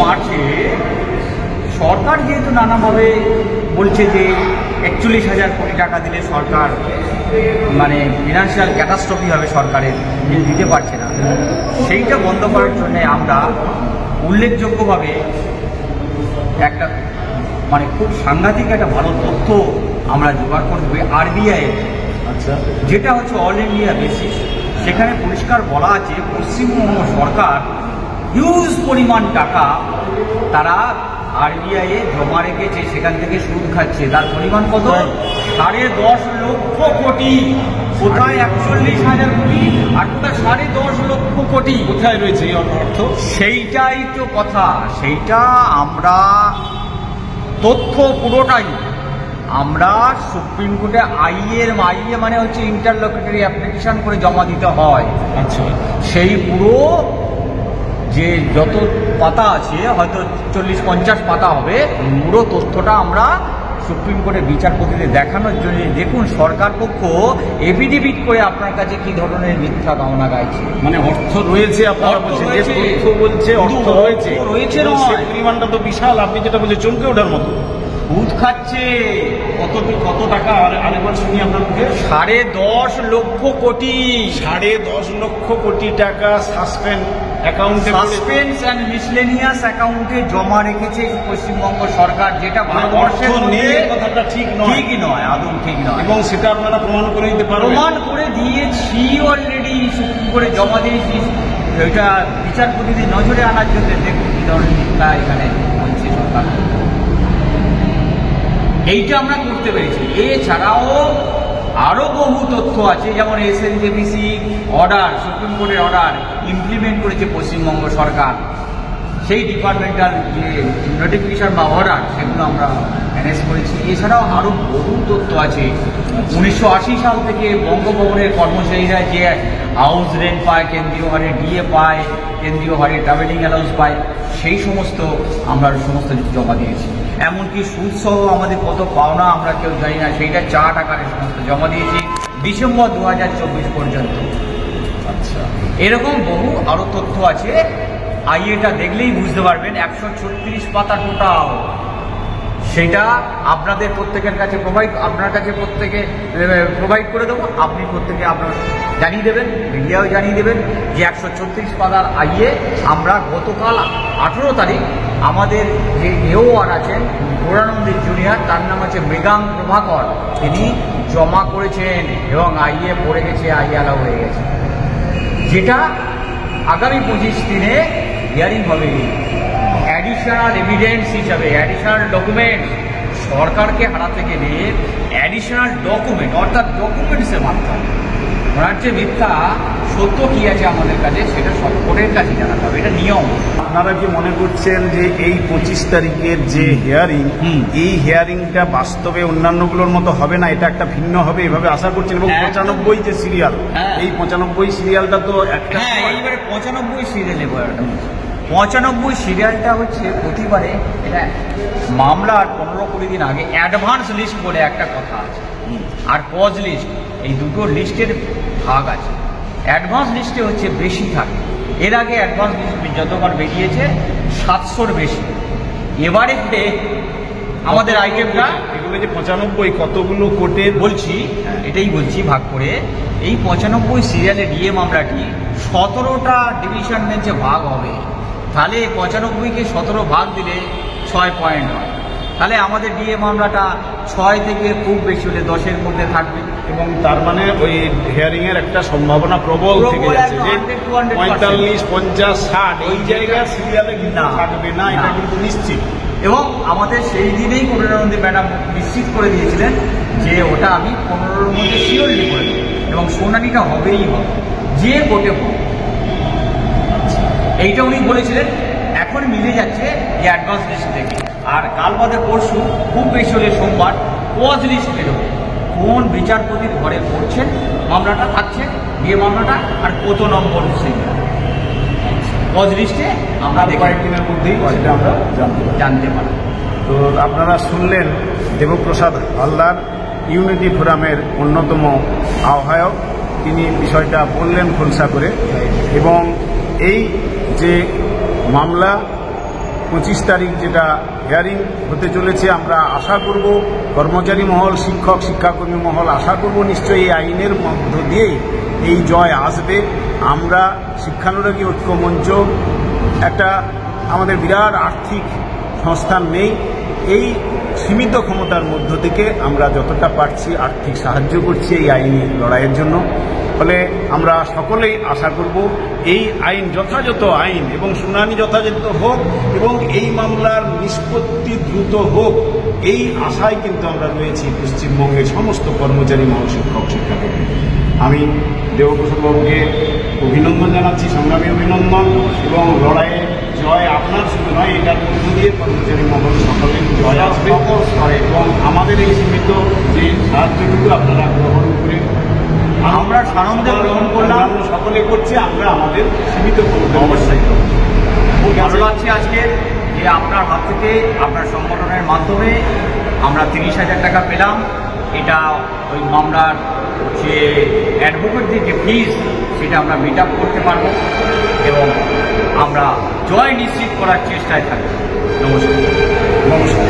মার্চে সরকার যেহেতু নানাভাবে বলছে যে একচল্লিশ হাজার কোটি টাকা দিলে সরকার মানে ফিনান্সিয়াল ক্যাটাস্ট্রফি হবে সরকারের বিল দিতে পারছে না। সেইটা বন্ধ করার জন্য আমরা উল্লেখযোগ্যভাবে একটা মানে খুব সাংঘাতিক একটা ভালো তথ্য আমরা জোগাড় করবে আরবিআই আচ্ছা। যেটা হচ্ছে অল ইন্ডিয়া বেসিস সেখানে পরিষ্কার বলা আছে পশ্চিমবঙ্গ সরকার হিউজ পরিমাণ টাকা তারা আরবিআই এ জমা রেখেছে সেখান থেকে সুদ খাচ্ছে। তার পরিমাণ কত? সাড়ে দশ লক্ষ কোটি। কোথায় একচল্লিশ হাজার কোটি? আর কোথায় সাড়ে দশ লক্ষ কোটি। কোথায় রয়েছে এই অর্থ? সেইটাই তো কথা। সেইটা আমরা তথ্য পুরোটাই আমরা সুপ্রিম কোর্টে আইএর আইএ মানে হচ্ছে ইন্টারলোকেটরি অ্যাপ্লিকেশন করে জমা দিতে হয়। আচ্ছা। সেই পুরো যে যত পাতা আছে হয়তো চল্লিশ পঞ্চাশ পাতা হবে পুরো তথ্যটা আমরা সুপ্রিম কোর্টের বিচারপতিদের দেখানোর জন্য। দেখুন সরকার পক্ষ এফিডেভিট করে আপনার কাছে কি ধরনের মিথ্যা কামনা গাইছে? মানে অর্থ রয়েছে আপনারা। তথ্য বলছে অর্থ রয়েছে। রয়েছে পরিমাণটা তো বিশাল আপনি যেটা বলছেন চমকে ওঠার মতো। সুদ খাচ্ছে। কত কত টাকা? আর- আরেকবার শুনি আপনার মুখে। সাড়ে দশ লক্ষ কোটি। সাড়ে দশ লক্ষ কোটি টাকা সাসপেন্ড অ্যাকাউন্টে সাসপেন্স অ্যান্ড মিসলেনিয়াস অ্যাকাউন্টে জমা রেখেছে পশ্চিমবঙ্গ সরকার যেটা মানে ভারতবর্ষের নেই কথাটা ঠিক নয়। ঠিক নয় আদৌ ঠিক নয়। এবং সেটা আপনারা প্রমাণ করে দিতে পারবেন। প্রমাণ করে দিয়েছি অলরেডি সুপ্রিম করে জমা দিয়েছি। ওইটা বিচারপতিদের নজরে আনার জন্য দেখুন কি ধরনের এখানে বলছে সরকার। এইটা আমরা করতে পেরেছি। এছাড়াও আরও বহু তথ্য আছে, যেমন S N JPC order supreme কোর্টের অর্ডার ইমপ্লিমেন্ট করেছে পশ্চিমবঙ্গ সরকার। সেই ডিপার্টমেন্টাল যে নোটিফিকেশন বা অর্ডার সেগুলো আমরা ম্যানেজ করেছি। এছাড়াও আরও বহু তথ্য আছে। উনিশশো আশি সাল থেকে বঙ্গভবনের কর্মচারীরা যে হাউস রেন্ট পায়, কেন্দ্রীয় হারে ডিএ পায়, কেন্দ্রীয় হারে ট্রাভেলিং অ্যালাউন্স পায়, সেই সমস্ত আমরা সমস্ত জমা দিয়েছি। এমনকি সুদসহ আমাদের কত পাওনা আমরা কেউ জানি না। সেইটা চার টাকার সমস্ত জমা দিয়েছি ডিসেম্বর দু হাজার চব্বিশ পর্যন্ত। আচ্ছা। এরকম বহু আরও তথ্য আছে। আইএটা দেখলেই বুঝতে পারবেন একশো ছত্রিশ পাতা টোটাল। সেটা আপনাদের প্রত্যেকের কাছে প্রোভাইড আপনার কাছে প্রত্যেকে প্রোভাইড করে দেবো। আপনি প্রত্যেকে আপনার জানিয়ে দেবেন, মিডিয়াও জানিয়ে দেবেন যে একশো ছত্রিশ পাতার আইয়ে আমরা গতকাল আঠেরো তারিখ আমাদের যে এওআর আছেন, গৌরানন্দের জুনিয়র, তার নাম আছে মৃগাং প্রভাকর। তিনি জমা করেছেন এবং আইএ পড়ে গেছে, আইএ অ্যালাউ হয়ে গেছে। যেটা আগামী পঁচিশ দিনে হিয়ারিং হবে। অ্যাডিশনাল এভিডেন্স হিসাবে অ্যাডিশনাল ডকুমেন্ট সরকারকে হারাতে গেলে অ্যাডিশনাল ডকুমেন্ট অর্থাৎ ডকুমেন্টসের মাধ্যমে। ওনার যে মিথ্যা সত্য কী আছে আমাদের কাছে সেটা সরকারের কাছে জানাতে হবে। এটা নিয়ম। আপনারা কি মনে করছেন যে এই পঁচিশ তারিখের যে হিয়ারিং এই হিয়ারিংটা বাস্তবে অন্যান্যগুলোর মতো হবে না? এটা একটা ভিন্ন হবে এভাবে আশা করছেন। এবং পঁচানব্বই যে সিরিয়াল হ্যাঁ। এই পঁচানব্বই সিরিয়ালটা তো একটা হ্যাঁ এইবারে পঁচানব্বই সিরিয়ালে পঁচানব্বই সিরিয়ালটা হচ্ছে প্রতিবারে এটা মামলার পনেরো কুড়ি দিন আগে অ্যাডভান্স লিস্ট বলে একটা কথা আছে। আর পজ লিস্ট এই দুটো লিস্টের ভাগ আছে। অ্যাডভান্স লিস্টে হচ্ছে বেশি থাকে। এর আগে অ্যাডভান্স লিস্ট যতবার বেরিয়েছে সাতশোর বেশি। এবারে আমাদের আইটেমটা এগুলো যে পঁচানব্বই কতগুলো কোর্টের বলছি এটাই বলছি ভাগ করে। এই পঁচানব্বই সিরিয়ালে ডিএ মামলাটি সতেরোটা ডিভিশন বেঞ্চে ভাগ হবে। তাহলে পঁচানব্বইকে সতেরো ভাগ দিলে ছয় পয়েন্ট হয়। তাহলে আমাদের ডিএ মামলাটা ছয় থেকে খুব বেশি হলে দশের মধ্যে থাকবে। এবং তার মানে ওই হিয়ারিং এর একটা সম্ভাবনা প্রবল থেকে যাচ্ছে যে একদম 100 200% পঁয়তাল্লিশ পঞ্চাশ ষাট এই জায়গায় সিরিয়ালে কিন্তু না। থাকবে না এটা কিন্তু নিশ্চিত। এবং আমাদের সেই দিনেই করুণানন্দী ম্যাডাম নিশ্চিত করে দিয়েছিলেন যে ওটা আমি পনেরোর মধ্যে শিওরলি করে এবং শুনানিটা হবেই হবে যে কোর্টে হোক। এইটা উনি বলেছিলেন এখন মিলে যাচ্ছে যে অ্যাডভান্স লিস্ট থেকে। আর কাল বাদে পরশু খুব বেশি হলে সোমবার পজ লিস্ট বেরোবে কোন বিচারপতির ঘরে পড়ছেন মামলাটা থাকছে বিয়ে মামলাটা আর কত নম্বর সিরিয়াল পজ লিস্টে আমরা কয়েকদিনের মধ্যেই সেটা আমরা জানতে পারি জানতে পারি তো আপনারা শুনলেন দেবপ্রসাদ হালদার ইউনিটি ফোরামের অন্যতম আহ্বায়ক। তিনি বিষয়টা বললেন খোলসা করে। এবং এই যে মামলা পঁচিশ তারিখ যেটা হিয়ারিং হতে চলেছে, আমরা আশা করব, কর্মচারী মহল, শিক্ষক, শিক্ষাকর্মী মহল আশা করব নিশ্চয়ই এই আইনের মধ্য দিয়েই এই জয় আসবে। আমরা শিক্ষানুরাগী ঐক্য মঞ্চ, একটা আমাদের বিরাট আর্থিক সংস্থান নেই। এই সীমিত ক্ষমতার মধ্য থেকে আমরা যতটা পারছি আর্থিক সাহায্য করছি এই আইনি লড়াইয়ের জন্য। ফলে আমরা সকলেই আশা করব এই আইন যথাযথ আইন এবং শুনানি যথাযথ হোক এবং এই মামলার নিষ্পত্তি দ্রুত হোক এই আশায় কিন্তু আমরা রয়েছি পশ্চিমবঙ্গের সমস্ত কর্মচারী মহল শিক্ষক শিক্ষাকর্মী। আমি দেবপ্রসাদ বাবুকে অভিনন্দন জানাচ্ছি সংগ্রামী অভিনন্দন এবং লড়াইয়ে জয় আপনার শুধু নয় এটার মধ্য দিয়ে কর্মচারী মহল সকলের জয় আসবে। এবং আমাদের এই সীমিত যে সাহায্যটুকু আপনারা গ্রহণ আমরা সানন্দে গ্রহণ করলাম। সকলে করছে আমরা আমাদের সীমিত করব অবশ্যই। খুব ভালো লাগছে আজকে যে আপনার হাত থেকে আপনার সংগঠনের মাধ্যমে আমরা তিরিশ হাজার টাকা পেলাম। এটা ওই মামলার যে অ্যাডভোকেটদের যে ফিস সেটা আমরা মিট আপ করতে পারব এবং আমরা জয় নিশ্চিত করার চেষ্টায় থাকব। নমস্কার। নমস্কার।